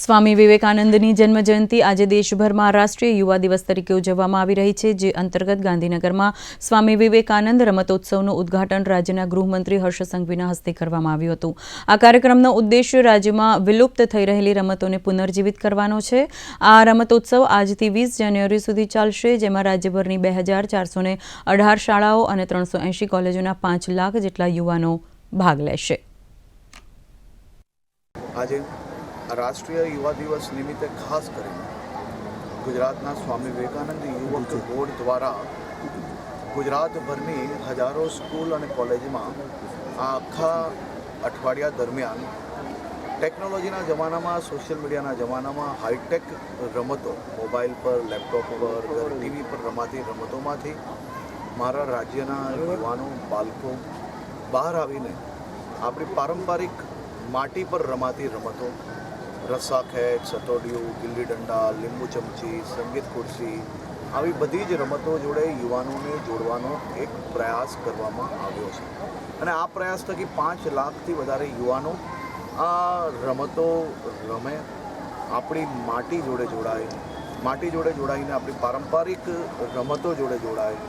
સ્વામી વિવેકાનંદની જન્મજયંતિ આજે દેશભરમાં રાષ્ટ્રીય યુવા દિવસ તરીકે ઉજવવામાં આવી રહી છે, જે અંતર્ગત ગાંધીનગરમાં સ્વામી વિવેકાનંદ રમતોત્સવનું ઉદ્ઘાટન રાજ્યના ગૃહમંત્રી હર્ષ સંઘવીના હસ્તે કરવામાં આવ્યું હતું. આ કાર્યક્રમનો ઉદ્દેશ્ય રાજ્યમાં વિલુપ્ત થઈ રહેલી રમતોને પુનર્જીવિત કરવાનો છે. આ રમતોત્સવ આજથી વીસ જાન્યુઆરી સુધી ચાલશે, જેમાં રાજ્યભરની બે હજાર ચારસો અઢાર શાળાઓ અને ત્રણસો એંશી કોલેજોના પાંચ લાખ જેટલા યુવાનો ભાગ લેશે. રાષ્ટ્રીય યુવા દિવસ નિમિત્તે ખાસ કરીને ગુજરાતના સ્વામી વિવેકાનંદ યુવક બોર્ડ દ્વારા ગુજરાતભરની હજારો સ્કૂલ અને કોલેજમાં આ આખા અઠવાડિયા દરમિયાન ટેકનોલોજીના જમાનામાં, સોશિયલ મીડિયાના જમાનામાં હાઈટેક રમતો, મોબાઈલ પર, લેપટોપ પર ટીવી પર રમાતી રમતોમાંથી મારા રાજ્યના યુવાનો, બાળકો બહાર આવીને આપણી પારંપરિક માટી પર રમાતી રમતો રસ્સા ખેંચ સતોડિયું ગિલ્લી દંડા લીંબુ ચમચી, સંગીત ખુરશી આવી બધી જ રમતો જોડે યુવાનોને જોડવાનો એક પ્રયાસ કરવામાં આવ્યો છે. અને આ પ્રયાસ થકી પાંચ લાખથી વધારે યુવાનો આ રમતો રમે, આપણી માટી જોડે જોડાય, માટી જોડે જોડાઈને આપણી પારંપરિક રમતો જોડે જોડાય.